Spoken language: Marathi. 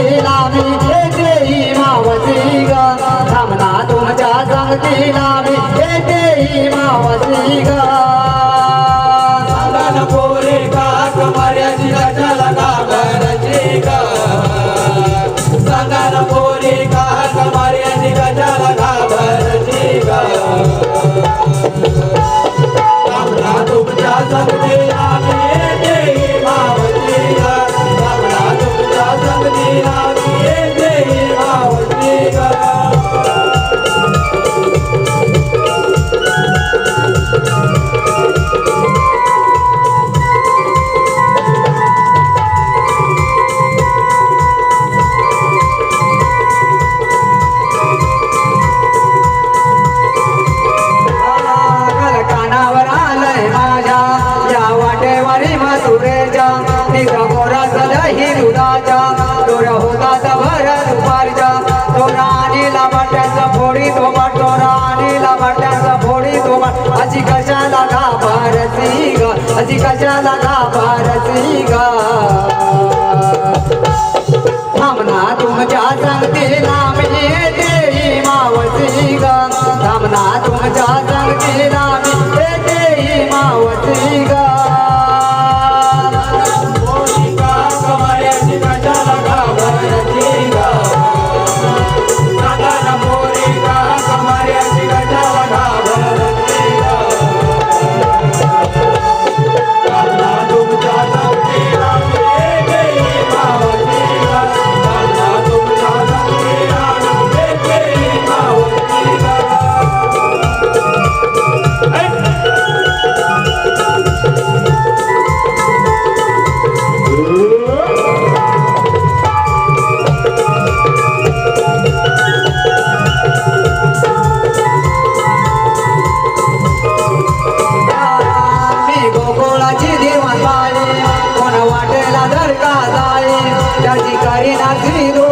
संगतीला मी येते मावसी ग. थांबना तुमच्या संगतीला मी येते मावसी ग. पोरे का पोरे कानावर आलंय माझ्या. या वाटेवारी मथुरेच्या निघ मोरा सदही दुधाच्या. तोरा होता सभर दुपारच्या तो राणीला वाट्याचा फोडी तो बाट तो राणीला वाट्याचा फोडी तो अशी कशाला घाबरती ग? अशी कशाला घाबरती ग? थांबना तुमच्या संगतीला Dino